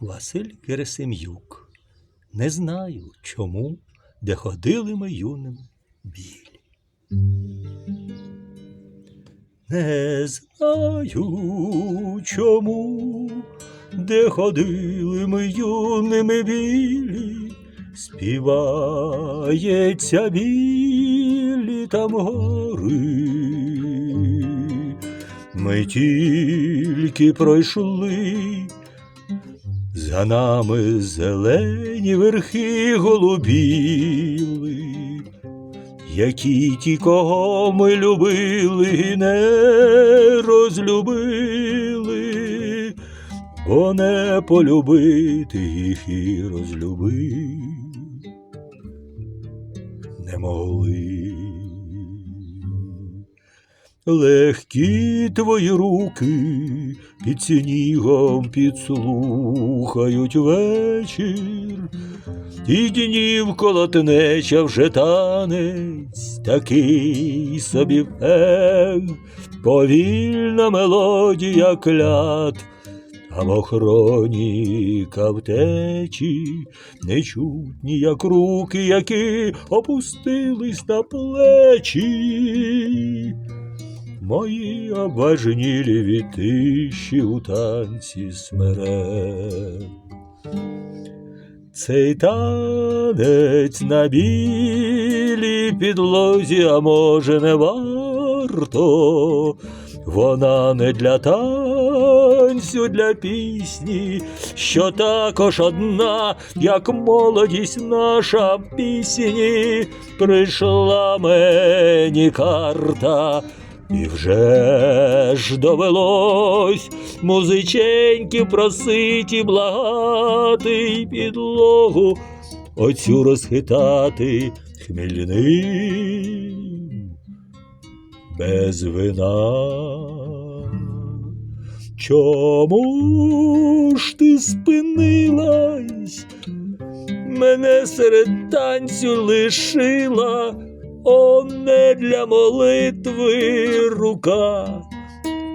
Василь Герасим'юк. Не знаю чому, де ходили ми юним білі. Не знаю чому, де ходили ми юними білі, співається білі там гори. Ми тільки пройшли, за нами зелені верхи голубіли, які ті, кого ми любили, не розлюбили, бо не полюбити їх і розлюбити не могли. Легкі твої руки під снігом підслухають вечір, і днів колотнеча вже танець, такий собі фег, повільна мелодія клят, а в охороні кавтечі нечутні, як руки, які опустились на плечі. Мої обважнілі вітищі у танці смерек. Цей танець на білій підлозі, а може, не варто. Вона не для танцю, для пісні, що також одна, як молодість наша пісні, прийшла мені карта. І вже ж довелось музиченьків просить і благати й підлогу оцю розхитати хмільним без вина. Чому ж ти спинилась? Мене серед танцю лишила, о, не для молитви рука.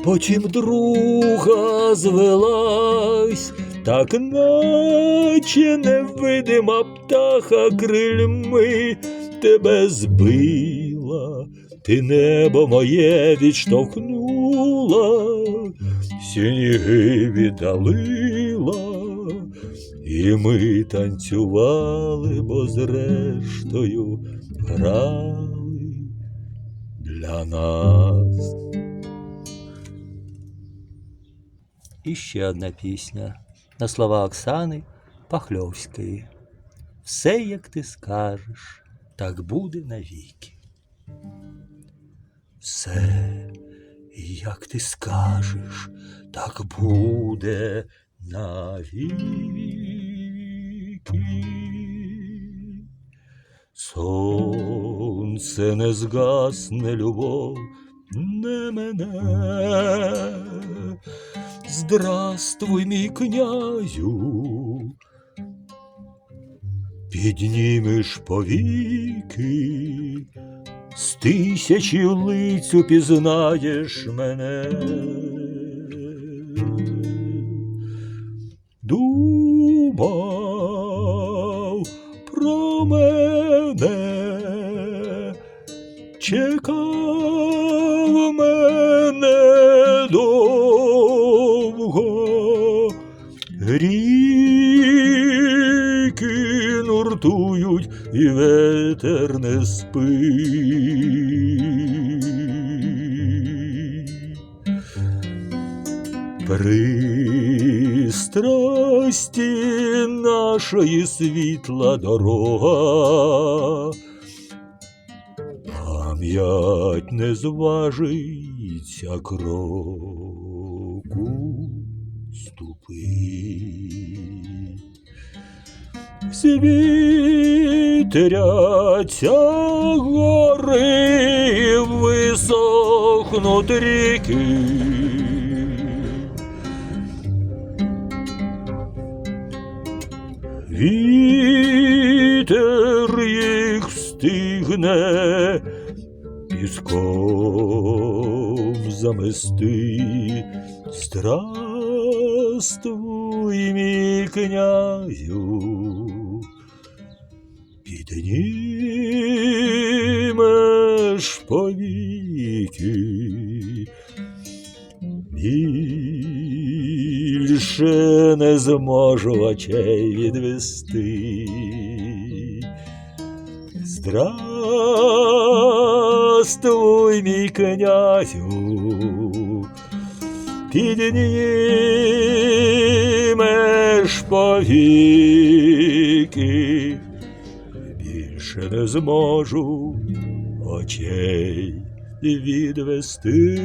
Потім друга звелась, так наче невидима птаха крильми тебе збила, ти небо моє відштовхнула, сніги віддалила, і ми танцювали, бо зрештою грали для нас. І ще одна пісня на слова Оксани Пахльовської. Все, як ти скажеш, так буде навіки. Все, як ти скажеш, так буде навіки. Сонце не згасне любов, не мене. Здравствуй, мій князю, піднімеш повіки, з тисячі лицю пізнаєш мене. Думав про мене, чекав мене довго, ріки нуртують і ветер не спить. Пристрасті нашої світла дорога, пам'ять не зважиться кроку ступи. Світеряться гори, висохнуть ріки. Вітер їх стигне, піском замести, Здравствуй, мій князю, піднімеш повіки, більше не зможу очей відвести. Здравствуй, мій князю, піднімеш повіки, більше не зможу очей відвести.